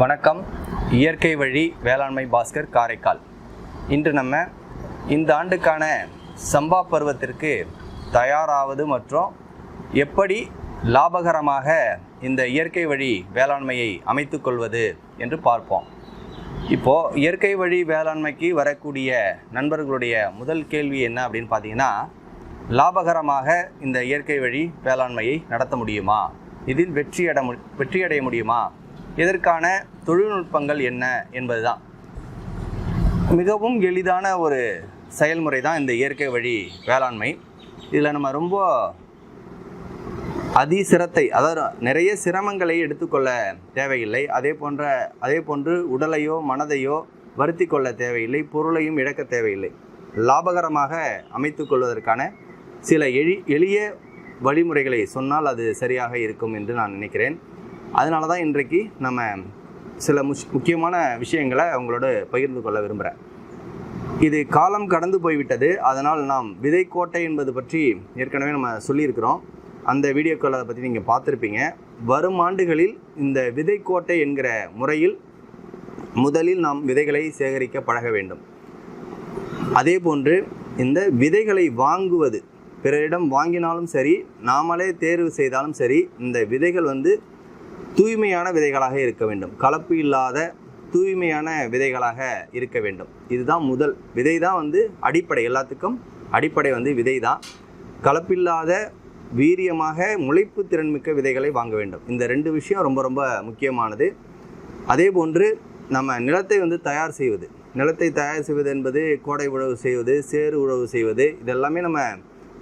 வணக்கம். இயற்கை வழி வேளாண்மை பாஸ்கர் காரைக்கால். இன்று நம்ம இந்த ஆண்டுக்கான சம்பா பருவத்திற்கு தயாராவது மற்றும் எப்படி லாபகரமாக இந்த இயற்கை வழி வேளாண்மையை அமைத்து கொள்வது என்று பார்ப்போம். இப்போது இயற்கை வழி வேளாண்மைக்கு வரக்கூடிய நண்பர்களுடைய முதல் கேள்வி என்ன அப்படின்னு பார்த்தீங்கன்னா லாபகரமாக இந்த இயற்கை வழி வேளாண்மையை நடத்த முடியுமா? இதில் வெற்றியட மு வெற்றியடைய முடியுமா? இதற்கான தொழில்நுட்பங்கள் என்ன என்பதுதான். மிகவும் எளிதான ஒரு செயல்முறை தான் இந்த இயற்கை வழி வேளாண்மை. இதில் நம்ம ரொம்ப அதி சிரத்தை அதாவது நிறைய சிரமங்களை எடுத்துக்கொள்ள தேவையில்லை. அதே போன்ற அதே போன்று உடலையோ மனதையோ வருத்தி கொள்ள தேவையில்லை. பொருளையும் இழக்க தேவையில்லை. லாபகரமாக அமைத்து கொள்வதற்கான சில எளி எளிய வழிமுறைகளை சொன்னால் அது சரியாக இருக்கும் என்று நான் நினைக்கிறேன். அதனால தான் இன்றைக்கு நம்ம சில முஷ் முக்கியமான விஷயங்களை அவங்களோட பகிர்ந்து கொள்ள விரும்புகிறேன் இது காலம் கடந்து போய்விட்டது. அதனால் நாம் விதைக்கோட்டை என்பது பற்றி ஏற்கனவே நம்ம சொல்லியிருக்கிறோம். அந்த வீடியோக்களை அதை பற்றி நீங்கள் பார்த்துருப்பீங்க. வரும் ஆண்டுகளில் இந்த விதைக்கோட்டை என்கிற முறையில் முதலில் நாம் விதைகளை சேகரிக்க பழக வேண்டும். அதே போன்று இந்த விதைகளை வாங்குவது பிறரிடம் வாங்கினாலும் சரி நாமளே தேர்வு செய்தாலும் சரி இந்த விதைகள் வந்து தூய்மையான விதைகளாக இருக்க வேண்டும். கலப்பு இல்லாத தூய்மையான விதைகளாக இருக்க வேண்டும். இதுதான் முதல் விதை தான் வந்து அடிப்படை. எல்லாத்துக்கும் அடிப்படை வந்து விதை தான் கலப்பில்லாத வீரியமாக முளைப்பு திறன்மிக்க விதைகளை வாங்க வேண்டும். இந்த ரெண்டு விஷயம் ரொம்ப ரொம்ப முக்கியமானது. அதே போன்று நம்ம நிலத்தை வந்து தயார் செய்வது. நிலத்தை தயார் செய்வது என்பது கோடை உழவு செய்வது சேறு உழவு செய்வது இதெல்லாமே நம்ம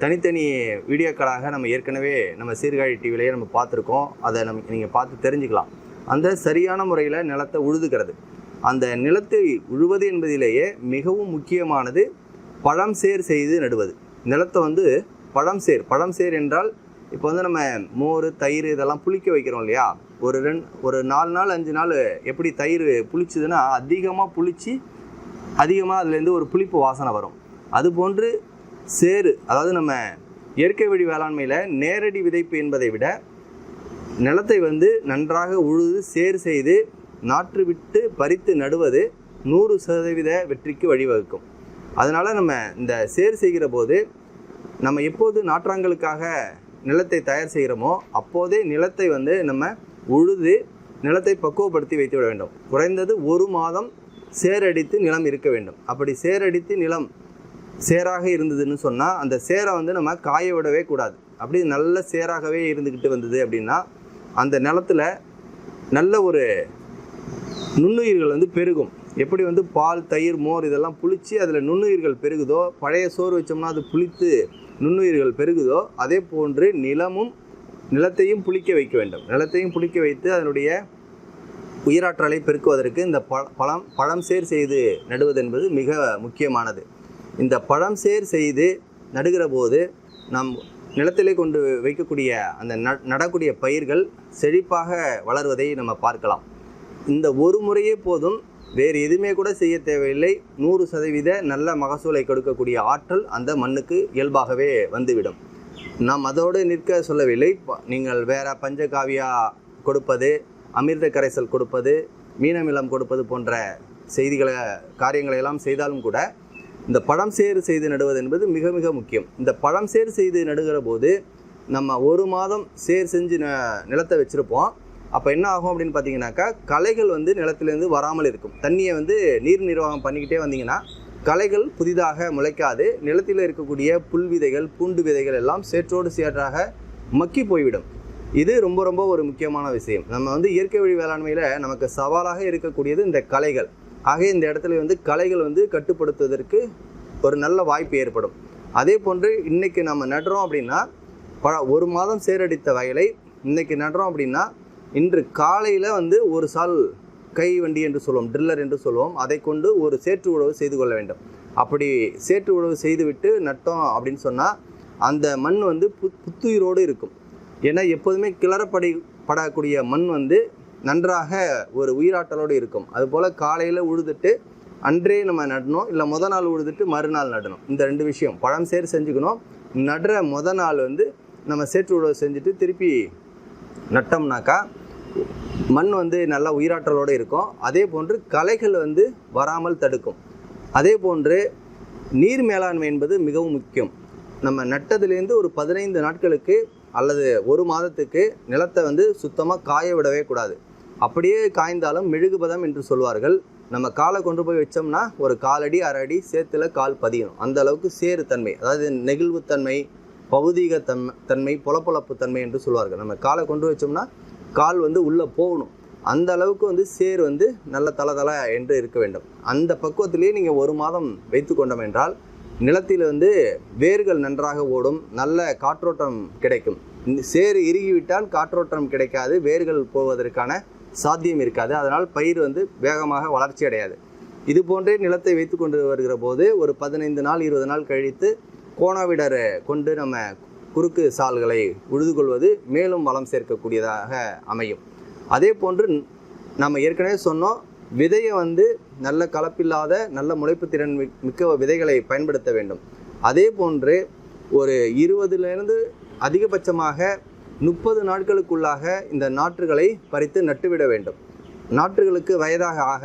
தனித்தனி வீடியோக்களாக நம்ம ஏற்கனவே நம்ம சீர்காழி டிவிலேயே நம்ம பார்த்துருக்கோம். அதை நம்ம நீங்கள் பார்த்து தெரிஞ்சுக்கலாம். அந்த சரியான முறையில் நிலத்தை உழுதுகிறது. அந்த நிலத்தை உழுவது என்பதிலேயே மிகவும் முக்கியமானது பழம் சேர் செய்து நடுவது. நிலத்தை வந்து பழம் சேர் பழம் சேர் என்றால் இப்போ வந்து நம்ம மோர் தயிர் இதெல்லாம் புளிக்க வைக்கிறோம் இல்லையா? ஒரு ரெண்டு ஒரு நாலு நாள் அஞ்சு நாள் எப்படி தயிர் புளிச்சுதுன்னா அதிகமாக புளிச்சு அதிகமாக அதுலேருந்து ஒரு புளிப்பு வாசனை வரும். அதுபோன்று சேறு அதாவது நம்ம இயற்கை வழி வேளாண்மையில் நேரடி விதைப்பு என்பதை விட நிலத்தை வந்து நன்றாக உழுது சேர் செய்து நாற்று விட்டு பறித்து நடுவது நூறு சதவீத வெற்றிக்கு வழிவகுக்கும். அதனால் நம்ம இந்த சேர் செய்கிற போது நம்ம எப்போது நாற்றாங்கலுக்காக நிலத்தை தயார் செய்கிறோமோ அப்போதே நிலத்தை வந்து நம்ம உழுது நிலத்தை பக்குவப்படுத்தி வைத்து விட வேண்டும். குறைந்தது ஒரு மாதம் சேரடித்து நிலம் இருக்க வேண்டும். அப்படி சேரடித்து நிலம் சேராக இருந்ததுன்னு சொன்னால் அந்த சேரை வந்து நம்ம காய விடவே கூடாது. அப்படி நல்ல சேராகவே இருந்துக்கிட்டு வந்தது அப்படின்னா அந்த நிலத்தில் நல்ல ஒரு நுண்ணுயிர்கள் வந்து பெருகும். எப்படி வந்து பால் தயிர் மோர் இதெல்லாம் புளித்து அதில் நுண்ணுயிர்கள் பெருகுதோ பழைய சோறு வச்சோம்னா அது புளித்து நுண்ணுயிர்கள் பெருகுதோ அதே போன்று நிலமும் நிலத்தையும் புளிக்க வைக்க வேண்டும். நிலத்தையும் புளிக்க வைத்து அதனுடைய உயிராற்றலை பெருக்குவதற்கு இந்த ப பழம் பழம் சேர் செய்து நடுவது என்பது மிக முக்கியமானது. இந்த பழம் சேர் செய்து நடுகிற போது நாம் நிலத்திலே கொண்டு வைக்கக்கூடிய அந்த ந- நடக்கூடிய பயிர்கள் செழிப்பாக வளர்வதை நம்ம பார்க்கலாம். இந்த ஒரு முறையே போதும். வேறு எதுவுமே கூட செய்ய தேவையில்லை. நூறு சதவீத நல்ல மகசூலை கொடுக்கக்கூடிய ஆற்றல் அந்த மண்ணுக்கு இயல்பாகவே வந்துவிடும். நாம் அதோடு நிற்க சொல்லவில்லை. ப- நீங்கள் வேற பஞ்சகாவியா கொடுப்பது அமிர்த கரைசல் கொடுப்பது மீனமிலம் கொடுப்பது போன்ற செய்திகளை காரியங்களை எல்லாம் செய்தாலும் கூட இந்த பழம் சேறு செய்து நடுவது என்பது மிக மிக முக்கியம். இந்த பழம் சேர் செய்து நடுகிற போது நம்ம ஒரு மாதம் சேர் செஞ்சு ந நிலத்தை வச்சுருப்போம். அப்போ என்ன ஆகும் அப்படின்னு பார்த்தீங்கன்னாக்கா களைகள் வந்து நிலத்திலேருந்து வராமல் இருக்கும். தண்ணியை வந்து நீர் நிர்வாகம் பண்ணிக்கிட்டே வந்தீங்கன்னா களைகள் புதிதாக முளைக்காது. நிலத்தில் இருக்கக்கூடிய புல் விதைகள் பூண்டு விதைகள் எல்லாம் சேற்றோடு சேற்றாக மக்கி போய்விடும். இது ரொம்ப ரொம்ப ஒரு முக்கியமான விஷயம். நம்ம வந்து இயற்கை வழி வேளாண்மையில் நமக்கு சவாலாக இருக்கக்கூடியது இந்த கலைகள் ஆக இந்த இடத்துல வந்து களைகள் வந்து கட்டுப்படுத்துவதற்கு ஒரு நல்ல வாய்ப்பு ஏற்படும். அதே போன்று இன்றைக்கி நம்ம நடுறோம் அப்படின்னா ப ஒரு மாதம் சேரடித்த வயலை இன்றைக்கி நடுறோம் அப்படின்னா இன்று காலையில் வந்து ஒரு சால் கை வண்டி என்று சொல்லுவோம் ட்ரில்லர் என்று சொல்லுவோம் அதை கொண்டு ஒரு சேற்று உழவு செய்து கொள்ள வேண்டும். அப்படி சேற்று உழவு செய்துவிட்டு நட்டோம் அப்படின்னு சொன்னால் அந்த மண் வந்து பு புத்துயிரோடு இருக்கும். ஏன்னா எப்போதுமே கிளறப்படி படக்கூடிய மண் வந்து நன்றாக ஒரு உயிராற்றலோடு இருக்கும். அதுபோல் காலையில் உழுதுட்டு அன்றே நம்ம நடணும். இல்லை முத நாள் உழுதுட்டு மறுநாள் நடணும். இந்த ரெண்டு விஷயம். பழம் சேர் செஞ்சுக்கணும். நடுற முத நாள் வந்து நம்ம சேற்று உழவு செஞ்சுட்டு திருப்பி நட்டோம்னாக்கா மண் வந்து நல்லா உயிராற்றலோடு இருக்கும். அதே போன்று களைகள் வந்து வராமல் தடுக்கும். அதே போன்று நீர் மேலாண்மை என்பது மிகவும் முக்கியம். நம்ம நட்டதுலேருந்து ஒரு பதினைந்து நாட்களுக்கு அல்லது ஒரு மாதத்துக்கு நிலத்தை வந்து சுத்தமாக காய விடவே கூடாது. அப்படியே காய்ந்தாலும் மெழுகுபதம் என்று சொல்வார்கள். நம்ம காலை கொண்டு போய் வச்சோம்னா ஒரு காலடி அரை அடி சேத்துல கால் பதியணும். அந்த அளவுக்கு சேறு தன்மை அதாவது நெகிழ்வுத்தன்மை பௌதீக தன்மை தன்மை புலப்பொழப்பு தன்மை என்று சொல்வார்கள். நம்ம காலை கொண்டு வச்சோம்னா கால் வந்து உள்ளே போகணும். அந்த அளவுக்கு வந்து சேர் வந்து நல்ல தல என்று இருக்க வேண்டும். அந்த பக்குவத்திலேயே நீங்கள் ஒரு மாதம் வைத்து கொண்டோம் என்றால் நிலத்தில் வந்து வேர்கள் நன்றாக ஓடும் நல்ல காற்றோட்டம் கிடைக்கும். சேறு இறுகிவிட்டால் காற்றோட்டம் கிடைக்காது வேர்கள் போவதற்கான சாத்தியம் இருக்காது. அதனால் பயிர் வந்து வேகமாக வளர்ச்சி அடையாது. இது போன்றே நிலத்தை வைத்து கொண்டு வருகிற போது ஒரு பதினைந்து நாள் இருபது நாள் கழித்து கோணாவிடரை கொண்டு நம்ம குறுக்கு சால்களை உழுது கொள்வது மேலும் வளம் சேர்க்கக்கூடியதாக அமையும். அதே போன்று நம்ம ஏற்கனவே சொன்னோம் விதையை வந்து நல்ல கலப்பில்லாத நல்ல முளைப்பு திறன் மிக்க விதைகளை பயன்படுத்த வேண்டும். அதே போன்று ஒரு இருபதுலேருந்து அதிகபட்சமாக முப்பது நாட்களுக்குள்ளாக இந்த நாற்றுகளை பறித்து நட்டுவிட வேண்டும். நாற்றுகளுக்கு வயதாக ஆக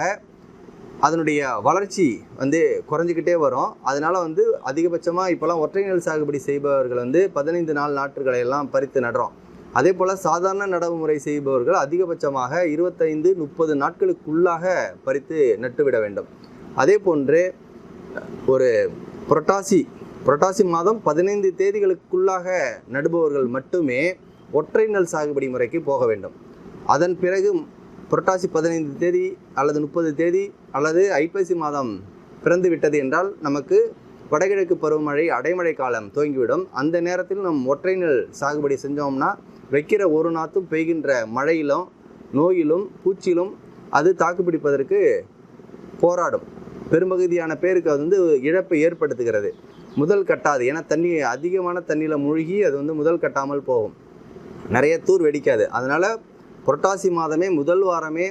அதனுடைய வளர்ச்சி வந்து குறைஞ்சிக்கிட்டே வரும். அதனால் வந்து அதிகபட்சமாக இப்போலாம் ஒற்றை நெல் சாகுபடி செய்பவர்கள் வந்து பதினைந்து நாள் நாற்றுகளை எல்லாம் பறித்து நடுறோம். அதே போல் சாதாரண நடவு முறை செய்பவர்கள் அதிகபட்சமாக இருபத்தைந்து முப்பது நாட்களுக்குள்ளாக பறித்து நட்டுவிட வேண்டும். அதே போன்று ஒரு புரட்டாசி புரட்டாசி மாதம் பதினைந்து தேதிகளுக்குள்ளாக நடுபவர்கள் மட்டுமே ஒற்றை நெல் சாகுபடி முறைக்கு போக வேண்டும். அதன் பிறகு புரட்டாசி பதினைந்து தேதி அல்லது முப்பது தேதி அல்லது ஐப்பசி மாதம் பிறந்து விட்டது என்றால் நமக்கு வடகிழக்கு பருவமழை அடைமழை காலம் துவங்கிவிடும். அந்த நேரத்தில் நம் ஒற்றை நெல் சாகுபடி செஞ்சோம்னா வைக்கிற ஒரு நாத்தும் பெய்கின்ற மழையிலும் நோயிலும் பூச்சியிலும் அது தாக்குப்பிடிப்பதற்கு போராடும். பெரும்பகுதியான பேருக்கு அது வந்து இழப்பை ஏற்படுத்துகிறது. முதல் கட்டாது. ஏன்னா தண்ணி அதிகமான தண்ணியில் மூழ்கி அது வந்து முதல் கட்டாமல் போகும். நிறைய தூர் வெடிக்காது. அதனால் புரட்டாசி மாதமே முதல் வாரமே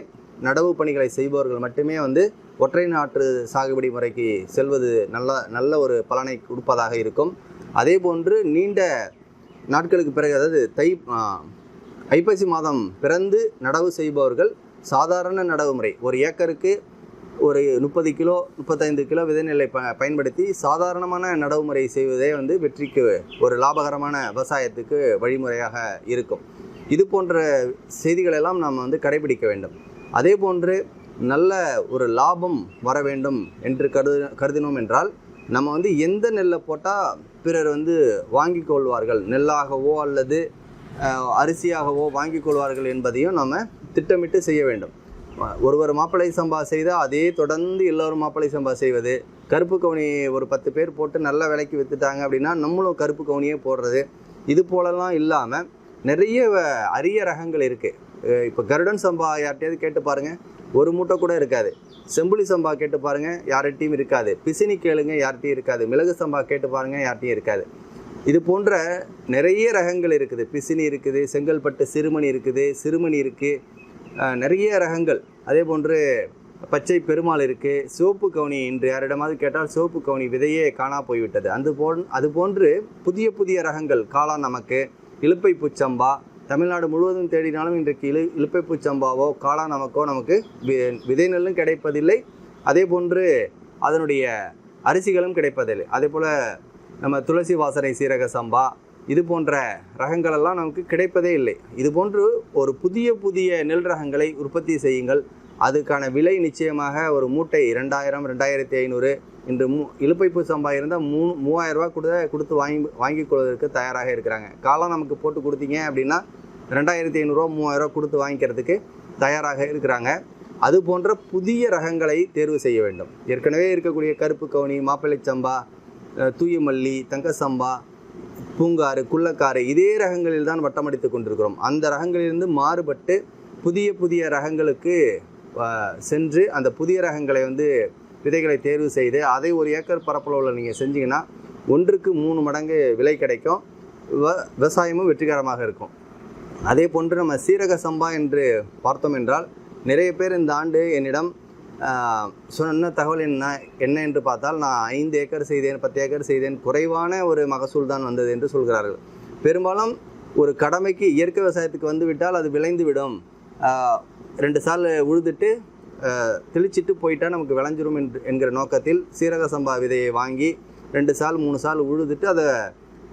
நடவு பணிகளை செய்பவர்கள் மட்டுமே வந்து ஒற்றை நாற்று சாகுபடி முறைக்கு செல்வது நல்ல நல்ல ஒரு பலனை கொடுப்பதாக இருக்கும். அதே போன்று நீண்ட நாட்களுக்கு பிறகு அதாவது தை ஐப்பசி மாதம் பிறந்து நடவு செய்பவர்கள் சாதாரண நடவு முறை. ஒரு ஏக்கருக்கு ஒரு முப்பது கிலோ முப்பத்தைந்து கிலோ விதைநெல்லை ப பயன்படுத்தி சாதாரணமான நடவு முறை செய்வதே வந்து வெற்றிக்கு ஒரு லாபகரமான விவசாயத்துக்கு வழிமுறையாக இருக்கும். இது போன்ற செய்திகளெல்லாம் நாம் வந்து கடைபிடிக்க வேண்டும். அதே போன்று நல்ல ஒரு லாபம் வர வேண்டும் என்று கருது கருதினோம் என்றால் நம்ம வந்து எந்த நெல்லை போட்டால் பிறர் வந்து வாங்கி கொள்வார்கள்? நெல்லாகவோ அல்லது அரிசியாகவோ வாங்கி கொள்வார்கள் என்பதையும் நம்ம திட்டமிட்டு செய்ய வேண்டும். ஒருவர் மாப்பிள்ளை சம்பா செய்தால் அதே தொடர்ந்து எல்லோரும் மாப்பிள்ளை சம்பா செய்வது. கருப்பு கவுனி ஒரு பத்து பேர் போட்டு நல்ல விலைக்கு விற்றுட்டாங்க அப்படின்னா நம்மளும் கருப்பு கவுனியே போடுறது. இது போலலாம் இல்லாமல் நிறைய வ- அரிய ரகங்கள் இருக்குது இப்போ கருடன் சம்பா யார்கிட்டயாவது கேட்டு பாருங்கள் ஒரு மூட்டை கூட இருக்காது. செம்புலி சம்பா கேட்டு பாருங்கள் யார்கிட்டையும் இருக்காது. பிசினி கேளுங்க யார்கிட்டையும் இருக்காது. மிளகு சம்பா கேட்டு பாருங்கள் யார்கிட்டையும் இருக்காது. இது போன்ற நிறைய ரகங்கள் இருக்குது. பிசினி இருக்குது செங்கல்பட்டு சிறுமணி இருக்குது சிறுமணி இருக்குது நிறைய ரகங்கள். அதே போன்று பச்சை பெருமாள் இருக்குது சிவப்பு கவுனி இன்று யாரிடமாவது கேட்டால் சிவப்பு கவுனி விதையே காணா போய்விட்டது. அது போன் அது போன்று புதிய புதிய ரகங்கள் காளான் நமக்கு இலுப்பை பூச்சம்பா தமிழ்நாடு முழுவதும் தேடினாலும் இன்றைக்கு இழு இலுப்பை பூச்சம்பாவோ காளான் நமக்கோ நமக்கு வி- விதை நெல்லும் கிடைப்பதில்லை. அதே போன்று அதனுடைய அரிசிகளும் கிடைப்பதில்லை. அதே போல் நம்ம துளசி வாசனை சீரக சம்பா இது போன்ற ரகங்களெல்லாம் நமக்கு கிடைப்பதே இல்லை. இது போன்று ஒரு புதிய புதிய நெல் ரகங்களை உற்பத்தி செய்யுங்கள். அதுக்கான விலை நிச்சயமாக ஒரு மூட்டை ரெண்டாயிரம் ரெண்டாயிரத்தி ஐநூறு. இன்று மூ இழுப்பைப்பு சம்பா இருந்தால் மூணு மூவாயிரம் ரூபாய் கூட கொடுத்து வாங்கி வாங்கி கொள்வதற்கு தயாராக இருக்கிறாங்க. காலம் நமக்கு போட்டு கொடுத்தீங்க அப்படின்னா ரெண்டாயிரத்தி ஐநூறுரூவா மூவாயிரரூவா கொடுத்து வாங்கிக்கிறதுக்கு தயாராக இருக்கிறாங்க. அது போன்ற புதிய ரகங்களை தேர்வு செய்ய வேண்டும். ஏற்கனவே இருக்கக்கூடிய கருப்பு கவுனி மாப்பிள்ளை சம்பா தூயமல்லி தூய மல்லி பூங்காறு குள்ளக்காறு இதே ரகங்களில் தான் வட்டமடித்து கொண்டிருக்கிறோம். அந்த ரகங்களிலிருந்து மாறுபட்டு புதிய புதிய ரகங்களுக்கு சென்று அந்த புதிய ரகங்களை வந்து விதைகளை தேர்வு செய்து அதை ஒரு ஏக்கர் பரப்பளவில் நீங்கள் செஞ்சீங்கன்னா ஒன்றுக்கு மூணு மடங்கு விலை கிடைக்கும். விவசாயமும் வெற்றிகரமாக இருக்கும். அதே போன்று நம்ம சீரக சம்பா என்று பார்த்தோம் என்றால் நிறைய பேர் இந்த ஆண்டு என்னிடம் சொன்ன தகவல் என்ன என்ன என்று பார்த்தால் நான் ஐந்து ஏக்கர் செய்தேன் பத்து ஏக்கர் செய்தேன் குறைவான ஒரு மகசூல் தான் வந்தது என்று சொல்கிறார்கள். பெரும்பாலும் ஒரு கடமைக்கு இயற்கை விவசாயத்துக்கு வந்துவிட்டால் அது விளைந்து விடும் ரெண்டு சால் உழுதுட்டு தெளிச்சிட்டு போயிட்டால் நமக்கு விளைஞ்சிரும் என்று என்கிற நோக்கத்தில் சீரக சம்பா விதையை வாங்கி ரெண்டு சால் மூணு சால் உழுதுட்டு அதை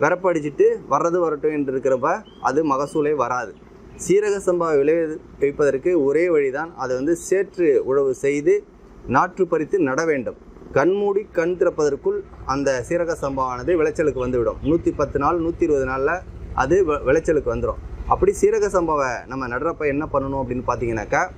விரப்படிச்சிட்டு வர்றது வரட்டும் என்று இருக்கிறப்ப அது மகசூலே வராது. சீரக சம்பா விளை வைப்பதற்கு ஒரே வழிதான் அதை வந்து சேற்று உழவு செய்து நாற்று பறித்து நட வேண்டும். கண்மூடி கண் திறப்பதற்குள் அந்த சீரக சம்பாவானது விளைச்சலுக்கு வந்துவிடும். நூற்றி பத்து நாள் நூற்றி இருபது நாளில் அது வ- விளைச்சலுக்கு வந்துடும் அப்படி சீரக சம்பாவை நம்ம நடுறப்ப என்ன பண்ணணும் அப்படின்னு பார்த்தீங்கன்னாக்கா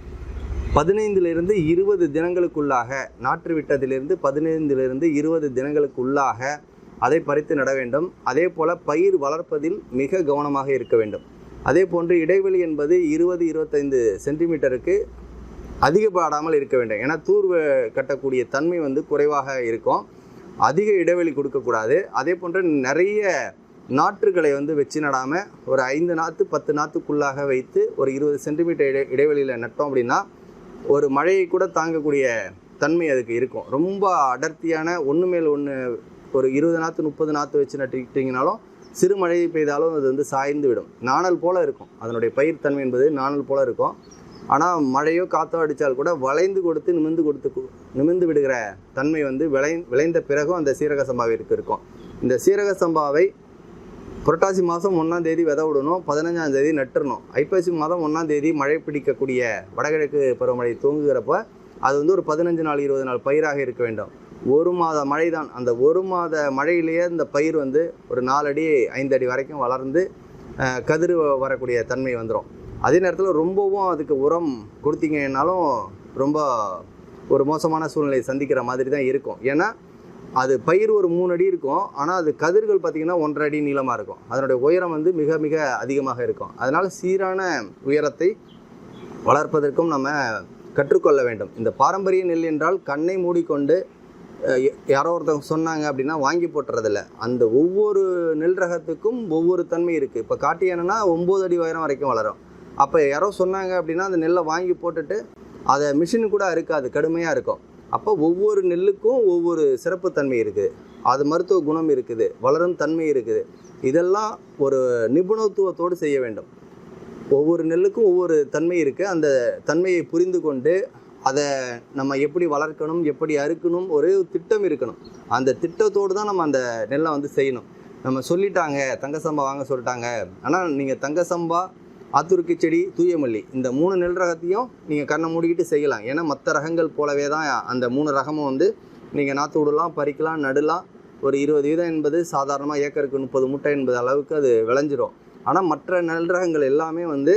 பதினைந்திலிருந்து இருபது தினங்களுக்குள்ளாக நாற்று விட்டதிலிருந்து பதினைந்திலிருந்து இருபது தினங்களுக்குள்ளாக அதை பறித்து நட வேண்டும். அதே போல் பயிர் வளர்ப்பதில் மிக கவனமாக இருக்க வேண்டும். அதே போன்று இடைவெளி என்பது இருபது இருபத்தைந்து சென்டிமீட்டருக்கு அதிகப்படாமல் இருக்க வேண்டும். ஏன்னா தூர்வு கட்டக்கூடிய தன்மை வந்து குறைவாக இருக்கும். அதிக இடைவெளி கொடுக்கக்கூடாது. அதே போன்று நிறைய நாற்றுகளை வந்து வச்சு நடாமல் ஒரு ஐந்து நாற்று பத்து நாற்றுக்குள்ளாக வைத்து ஒரு இருபது சென்டிமீட்டர் இடை இடைவெளியில் நட்டோம் அப்படின்னா ஒரு மழையை கூட தாங்கக்கூடிய தன்மை அதுக்கு இருக்கும். ரொம்ப அடர்த்தியான ஒன்று மேல் ஒன்று ஒரு இருபது நாற்று முப்பது நாற்று வச்சு நட்டுக்கிட்டிங்கனாலும் சிறு மழை பெய்தாலும் அது வந்து சாய்ந்து விடும். நாணல் போல இருக்கும். அதனுடைய பயிர் தன்மை என்பது நாணல் போல இருக்கும். ஆனால் மழையோ காற்றோ அடித்தால் கூட வளைந்து கொடுத்து நிமிர்ந்து கொடுத்து நிமிந்து நிமிர்ந்து விடுகிற தன்மை வந்து விளை விளைந்த பிறகும் அந்த சீரக சம்பாவிற்கு இருக்கும். இந்த சீரக சம்பாவை புரட்டாசி மாதம் ஒன்றாம் தேதி விதை விடணும் பதினஞ்சாம் தேதி நட்டுறணும். ஐப்பசி மாதம் ஒன்றாம் தேதி மழை பிடிக்கக்கூடிய வடகிழக்கு பருவமழை தூங்குகிறப்ப அது வந்து ஒரு பதினஞ்சு நாள் இருபது நாள் பயிராக இருக்க வேண்டும். ஒரு மாத மழை தான் அந்த ஒரு மாத மழையிலேயே இந்த பயிர் வந்து ஒரு நாலடி ஐந்து அடி வரைக்கும் வளர்ந்து கதிர் வரக்கூடிய தன்மை வந்துடும் அதே நேரத்தில் ரொம்பவும் அதுக்கு உரம் கொடுத்தீங்கன்னாலும் ரொம்ப ஒரு மோசமான சூழ்நிலையை சந்திக்கிற மாதிரி தான் இருக்கும். ஏன்னா அது பயிர் ஒரு மூணு அடி இருக்கும். ஆனால் அது கதிர்கள் பார்த்திங்கன்னா ஒன்றரை அடி நீளமாக இருக்கும். அதனுடைய உயரம் வந்து மிக மிக அதிகமாக இருக்கும். அதனால் சீரான உயரத்தை வளர்ப்பதற்கும் நம்ம கற்றுக்கொள்ள வேண்டும். இந்த பாரம்பரிய நெல் என்றால் கண்ணை மூடிக்கொண்டு யாரோ ஒருத்தவங்க சொன்னாங்க அப்படின்னா வாங்கி போட்டுறதில்ல. அந்த ஒவ்வொரு நெல் ரகத்துக்கும் ஒவ்வொரு தன்மை இருக்குது இப்போ காட்டு யானைனா ஒம்பது அடி உயரம் வரைக்கும் வளரும். அப்போ யாரோ சொன்னாங்க அப்படின்னா அந்த நெல்லை வாங்கி போட்டுட்டு அதை மிஷின் கூட இருக்காது கடுமையாக இருக்கும். அப்போ ஒவ்வொரு நெல்லுக்கும் ஒவ்வொரு சிறப்புத்தன்மை இருக்குது அது மருத்துவ குணம் இருக்குது வளரும் தன்மை இருக்குது. இதெல்லாம் ஒரு நிபுணத்துவத்தோடு செய்ய வேண்டும். ஒவ்வொரு நெல்லுக்கும் ஒவ்வொரு தன்மை இருக்குது அந்த தன்மையை புரிந்து கொண்டு அதை நம்ம எப்படி வளர்க்கணும் எப்படி அறுக்கணும் ஒரே ஒரு திட்டம் இருக்கணும். அந்த திட்டத்தோடு தான் நம்ம அந்த நெல்லை வந்து செய்யணும். நம்ம சொல்லிட்டாங்க தங்க சம்பா வாங்க சொல்லிட்டாங்க. ஆனால் நீங்கள் தங்க சம்பா செடி தூயமல்லி இந்த மூணு நெல் ரகத்தையும் நீங்கள் கண்ணை மூடிக்கிட்டு செய்யலாம். ஏன்னா மற்ற ரகங்கள் போலவே தான் அந்த மூணு ரகமும் வந்து நீங்கள் நாற்று விடலாம் பறிக்கலாம் நடலாம். ஒரு இருபது வீதம் என்பது சாதாரணமாக ஏக்கருக்கு முப்பது மூட்டை என்பது அளவுக்கு அது விளைஞ்சிரும். ஆனால் மற்ற நெல் ரகங்கள் எல்லாமே வந்து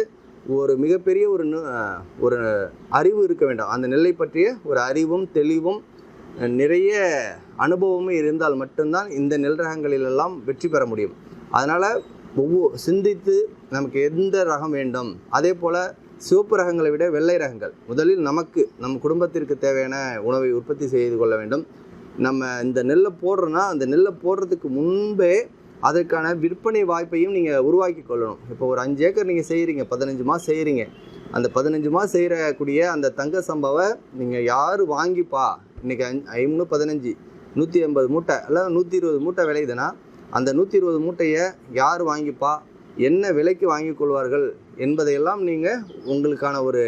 ஒரு மிகப்பெரிய ஒரு நு- ஒரு அறிவு இருக்க வேண்டும். அந்த நெல்லை பற்றிய ஒரு அறிவும் தெளிவும் நிறைய அனுபவமும் இருந்தால் மட்டும்தான் இந்த நெல் ரகங்களிலெல்லாம் வெற்றி பெற முடியும். அதனால் ஒவ்வொரு சிந்தித்து நமக்கு எந்த ரகம் வேண்டும்? அதே போல் சிவப்பு ரகங்களை விட வெள்ளை ரகங்கள். முதலில் நமக்கு நம் குடும்பத்திற்கு தேவையான உணவை உற்பத்தி செய்து கொள்ள வேண்டும். நம்ம இந்த நெல்லை போடுறோன்னா அந்த நெல்லை போடுறதுக்கு முன்பே அதற்கான விற்பனை வாய்ப்பையும் நீங்கள் உருவாக்கி கொள்ளணும். இப்போ ஒரு அஞ்சு ஏக்கர் நீங்கள் செய்கிறீங்க பதினஞ்சு மாதம் செய்கிறீங்க அந்த பதினஞ்சு மாதம் செய்கிறக்கூடிய அந்த தங்க சம்பவ நீங்கள் யார் வாங்கிப்பா? இன்றைக்கி அஞ் ஐநூறு பதினஞ்சு நூற்றி ஐம்பது மூட்டை இல்லை நூற்றி இருபது மூட்டை விளையுதுன்னா அந்த நூற்றி இருபது மூட்டையை யார் வாங்கிப்பா? என்ன விலைக்கு வாங்கி கொள்வார்கள்? என்பதையெல்லாம் நீங்கள் உங்களுக்கான ஒரு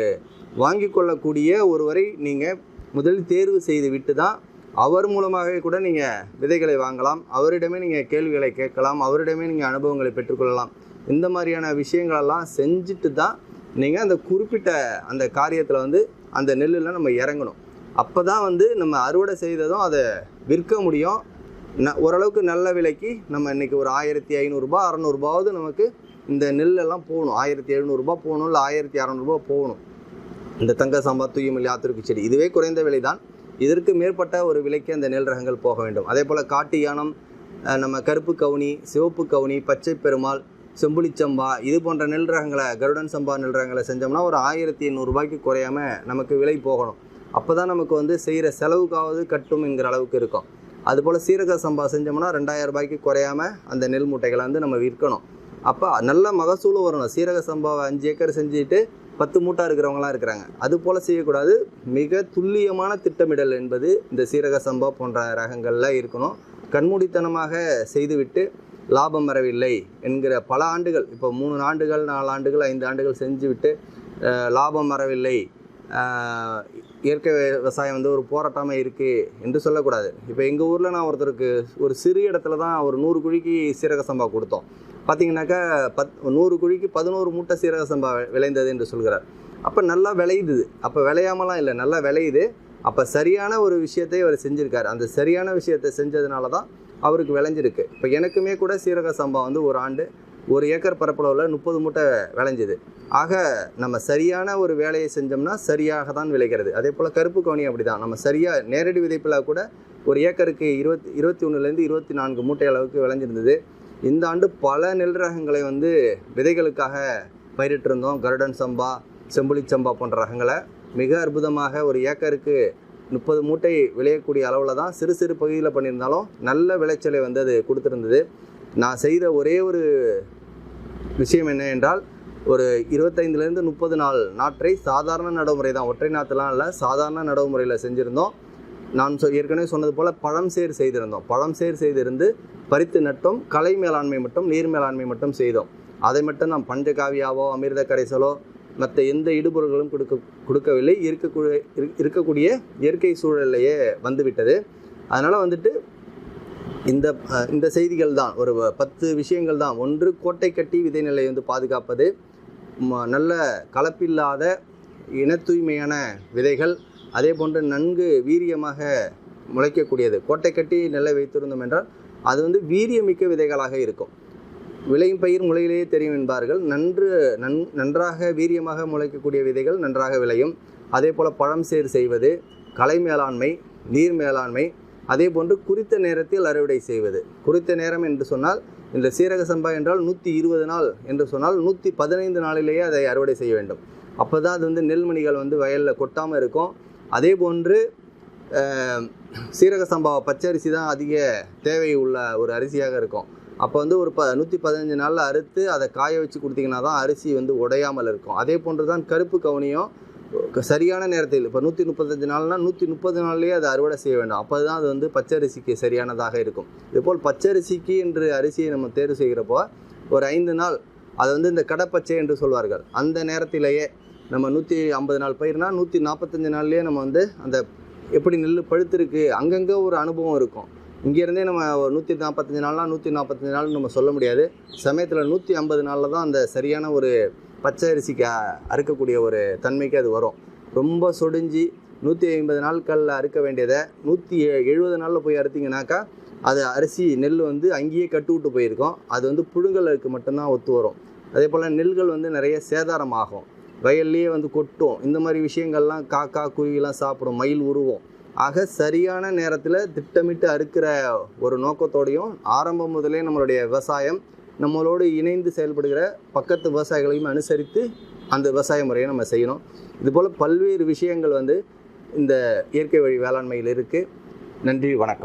வாங்கி கொள்ளக்கூடிய ஒருவரை நீங்கள் முதலில் தேர்வு செய்து விட்டு தான் அவர் மூலமாகவே கூட நீங்கள் விதைகளை வாங்கலாம். அவரிடமே நீங்கள் கேள்விகளை கேட்கலாம். அவரிடமே நீங்கள் அனுபவங்களை பெற்றுக்கொள்ளலாம். இந்த மாதிரியான விஷயங்களெல்லாம் செஞ்சுட்டு தான் நீங்கள் அந்த குறிப்பிட்ட அந்த காரியத்தில் வந்து அந்த நெல்லில் நம்ம இறங்கணும். அப்போ தான் வந்து நம்ம அறுவடை செய்ததும் அதை விற்க முடியும். ந ஓரளவுக்கு நல்ல விலைக்கு நம்ம இன்றைக்கி ஒரு ஆயிரத்தி ஐநூறுரூபா அறநூறுபாவது நமக்கு இந்த நெல்லெல்லாம் போகணும். ஆயிரத்தி எழுநூறுபா போகணும் இல்லை ஆயிரத்தி அறநூறுபா போகணும். இந்த தங்க சம்பா தூயமல்லி ஆத்திருக்கு செடி இதுவே குறைந்த விலை தான் இதற்கு மேற்பட்ட ஒரு விலைக்கு அந்த நெல் ரகங்கள் போக வேண்டும். அதே போல் காட்டு யானம் நம்ம கருப்பு கவுனி சிவப்பு கவுனி பச்சை பெருமாள் செம்புளிச்சம்பா இது போன்ற நெல் ரகங்களை கருடன் சம்பா நெல் ரகங்களை செஞ்சோம்னா ஒரு ஆயிரத்தி எண்ணூறுபாய்க்கு குறையாம நமக்கு விலை போகணும். அப்போ தான் நமக்கு வந்து செய்கிற செலவுக்காவது கட்டும் என்கிற அளவுக்கு இருக்கும். அதுபோல் சீரக சம்பா செஞ்சோம்னா ரெண்டாயிரம் ரூபாய்க்கு குறையாம அந்த நெல் மூட்டைகளை வந்து நம்ம விற்கணும். அப்போ நல்ல மகசூலும் வரணும். சீரக சம்பாவை அஞ்சு ஏக்கர் செஞ்சுட்டு பத்து மூட்டா இருக்கிறவங்களாம் இருக்கிறாங்க. அது போல் செய்யக்கூடாது. மிக துல்லியமான திட்டமிடல் என்பது இந்த சீரக சம்பா போன்ற ரகங்களில் இருக்கணும். கண்மூடித்தனமாக செய்துவிட்டு லாபம் வரவில்லை என்கிற பல ஆண்டுகள் இப்போ மூணு ஆண்டுகள் நாலு ஆண்டுகள் ஐந்து ஆண்டுகள் செஞ்சுவிட்டு லாபம் வரவில்லை. இயற்கை விவசாயம் வந்து ஒரு போராட்டமாக இருக்குது என்று சொல்லக்கூடாது. இப்போ எங்கள் ஊரில் நான் ஒருத்தருக்கு ஒரு சிறு இடத்துல தான் ஒரு நூறு குழிக்கு சீரக சம்பா கொடுத்தோம். பார்த்தீங்கன்னாக்கா பத் நூறு குழிக்கு பதினோரு மூட்டை சீரக சம்பா விளைந்தது என்று சொல்கிறார். அப்போ நல்லா விளையுது. அப்போ விளையாமலாம் இல்லை நல்லா விளையுது. அப்போ சரியான ஒரு விஷயத்தை அவர் செஞ்சுருக்கார். அந்த சரியான விஷயத்தை செஞ்சதுனால தான் அவருக்கு விளைஞ்சிருக்கு. இப்போ எனக்குமே கூட சீரக சம்பா வந்து ஒரு ஆண்டு ஒரு ஏக்கர் பரப்பளவில் முப்பது மூட்டை விளைஞ்சிது. ஆக நம்ம சரியான ஒரு வேலையை செஞ்சோம்னா சரியாக தான் விளைகிறது. அதே போல் கருப்பு கவனி அப்படி தான் நம்ம சரியாக நேரடி விதைப்பில் கூட ஒரு ஏக்கருக்கு இருபத்தி இருபத்தி ஒன்றுலேருந்து இருபத்தி நான்கு மூட்டை அளவுக்கு விளைஞ்சிருந்தது. இந்த ஆண்டு பல நெல் ரகங்களை வந்து விதைகளுக்காக பயிரிட்டிருந்தோம். கருடன் சம்பா செம்புளி சம்பா போன்ற ரகங்களை. மிக அற்புதமாக ஒரு ஏக்கருக்கு முப்பது மூட்டை விளையக்கூடிய அளவில் தான் சிறு சிறு பகுதியில் பண்ணியிருந்தாலும் நல்ல விளைச்சலை வந்து அது கொடுத்துருந்தது. நான் செய்த ஒரே ஒரு விஷயம் என்ன என்றால் ஒரு இருபத்தைந்துலேருந்து முப்பது நாள் நாற்றை சாதாரண நடைமுறை தான் ஒற்றை நாற்றுலாம் இல்லை சாதாரண நடைமுறையில் செஞ்சுருந்தோம். நான் சொ ஏற்கனவே சொன்னது போல் பழம் சேர் செய்திருந்தோம். பழம் சேர் செய்திருந்து பறித்து நட்டோம். கலை மேலாண்மை மட்டும் நீர் மேலாண்மை மட்டும் செய்தோம். அதை மட்டும் நாம் பஞ்சகாவியாவோ அமிர்த கரைசலோ மற்ற எந்த இடுபொருள்களும் கொடுக்க கொடுக்கவில்லை. இருக்கக்கூடிய இரு- இருக்கக்கூடிய இயற்கை சூழல்லையே வந்துவிட்டது. அதனால் வந்துட்டு இந்த இந்த செய்திகள் தான் ஒரு பத்து விஷயங்கள் தான். ஒன்று கோட்டை கட்டி விதைநிலை வந்து பாதுகாப்பது. ம- நல்ல கலப்பில்லாத இன தூய்மையான விதைகள். அதே போன்று நன்கு வீரியமாக முளைக்கக்கூடியது. கோட்டை கட்டி நெல்லை வைத்திருந்தோம் என்றால் அது வந்து வீரியமிக்க விதைகளாக இருக்கும். விளையும் பயிர் முளையிலேயே தெரியும் என்பார்கள். நன்று நன் நன்றாக வீரியமாக முளைக்கக்கூடிய விதைகள் நன்றாக விளையும். அதே போல் பழம் சேர் செய்வது கலை மேலாண்மை நீர் மேலாண்மை அதே போன்று குறித்த நேரத்தில் அறுவடை செய்வது. குறித்த நேரம் என்று சொன்னால் இந்த சீரக சம்பா என்றால் நூற்றி இருபது நாள் என்று சொன்னால் நூற்றி பதினைந்து நாளிலேயே அதை அறுவடை செய்ய வேண்டும். அப்போ தான் அது வந்து நெல்மணிகள் வந்து வயலில் கொட்டாமல் இருக்கும். அதே போன்று சீரக சம்பாவை பச்சரிசி தான் அதிக தேவை உள்ள ஒரு அரிசியாக இருக்கும். அப்போ வந்து ஒரு ப நூற்றி பதினஞ்சு நாளில் அறுத்து அதை காய வச்சு கொடுத்தீங்கன்னா தான் அரிசி வந்து உடையாமல் இருக்கும். அதே போன்று தான் கருப்பு கவுனியும் சரியான நேரத்தில் இப்போ நூற்றி முப்பத்தஞ்சு நாள்னால் நூற்றி முப்பது நாள்லேயே அதை அறுவடை செய்ய வேண்டும். அப்போ தான் அது வந்து பச்சரிசிக்கு சரியானதாக இருக்கும். இதுபோல் பச்சரிசிக்கு என்று அரிசியை நம்ம தேர்வு செய்கிறப்போ ஒரு ஐந்து நாள் அது வந்து இந்த கடப்பச்சை என்று சொல்வார்கள். அந்த நேரத்திலேயே நம்ம நூற்றி ஐம்பது நாள் பயிர்னா நூற்றி நாற்பத்தஞ்சு நாள்லேயே நம்ம வந்து அந்த எப்படி நெல் பழுத்திருக்கு அங்கங்கே ஒரு அனுபவம் இருக்கும். இங்கேருந்தே நம்ம ஒரு நூற்றி நாற்பத்தஞ்சு நாள்னால் நூற்றி நாற்பத்தஞ்சு நாள் நம்ம சொல்ல முடியாது. சமயத்தில் நூற்றி ஐம்பது நாளில் தான் அந்த சரியான ஒரு பச்சை அரிசிக்கு அறுக்கக்கூடிய ஒரு தன்மைக்கு அது வரும். ரொம்ப சொடிஞ்சு நூற்றி ஐம்பது நாட்களில் அறுக்க வேண்டியதை நூற்றி எழுபது நாளில் போய் அறுத்தீங்கன்னாக்கா அது அரிசி நெல் வந்து அங்கேயே கட்டு விட்டு போயிருக்கும். அது வந்து புழுங்கலுக்கு மட்டும்தான் ஒத்து வரும். அதே போல் நெல்கள் வந்து நிறைய சேதாரம் ஆகும். வயல்லையே வந்து கொட்டும் இந்த மாதிரி விஷயங்கள்லாம் காக்கா குருவிலாம் சாப்பிடும். மயில் உருவம். ஆக சரியான நேரத்தில் திட்டமிட்டு அறுக்கிற ஒரு நோக்கத்தோடையும் ஆரம்பம் முதலே நம்மளுடைய விவசாயம் நம்மளோடு இணைந்து செயல்படுகிற பக்கத்து விவசாயிகளையும் அனுசரித்து அந்த விவசாய முறையை நம்ம செய்யணும். இதுபோல் பல்வேறு விஷயங்கள் வந்து இந்த இயற்கை வழி வேளாண்மையில் இருக்குது நன்றி வணக்கம்.